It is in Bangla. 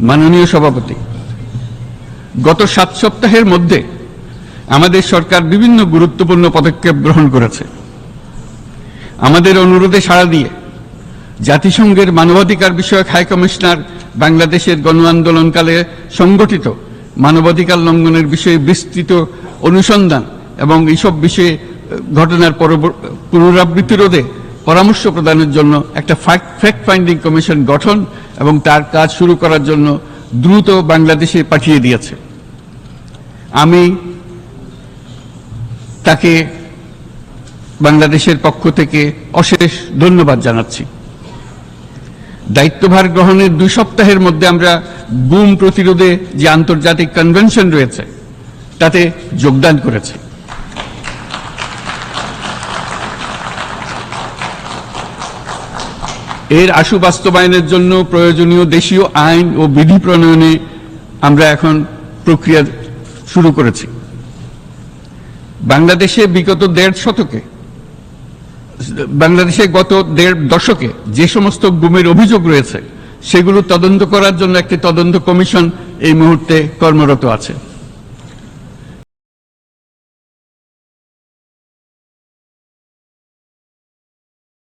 মাননীয় সভাপতি, গত সাত সপ্তাহের মধ্যে আমাদের সরকার বিভিন্ন গুরুত্বপূর্ণ পদক্ষেপ গ্রহণ করেছে। আমাদের অনুরোধে সাড়া দিয়ে জাতিসংঘের মানবাধিকার বিষয়ক হাই কমিশনার বাংলাদেশের গণ আন্দোলনকালে সংগঠিত মানবাধিকার লঙ্ঘনের বিষয়ে বিস্তৃত অনুসন্ধান এবং এইসব বিষয়ে ঘটনার পুনরাবৃত্তি রোধে পরামর্শ প্রদানের জন্য একটা ফ্যাক্ট ফাইন্ডিং কমিশন গঠন এবং তার কাজ শুরু করার জন্য দ্রুত বাংলাদেশে পাঠিয়ে দিয়েছে। আমি তাকে বাংলাদেশের পক্ষ থেকে অশেষ ধন্যবাদ জানাচ্ছি। দায়িত্বভার গ্রহণের দুই সপ্তাহের মধ্যে আমরা গুম প্রতিরোধে যে আন্তর্জাতিক কনভেনশন রয়েছে, তাতে যোগদান করেছি। এর আশু বাস্তবায়নের জন্য প্রয়োজনীয় দেশীয় আইন ও বিধি প্রণয়নে আমরা এখন প্রক্রিয়া শুরু করেছি। বাংলাদেশে বিগত দেড় শতকে, বাংলাদেশে গত দেড় দশকে যে সমস্ত গুমের অভিযোগ রয়েছে, সেগুলো তদন্ত করার জন্য একটি তদন্ত কমিশন এই মুহূর্তে কর্মরত আছে।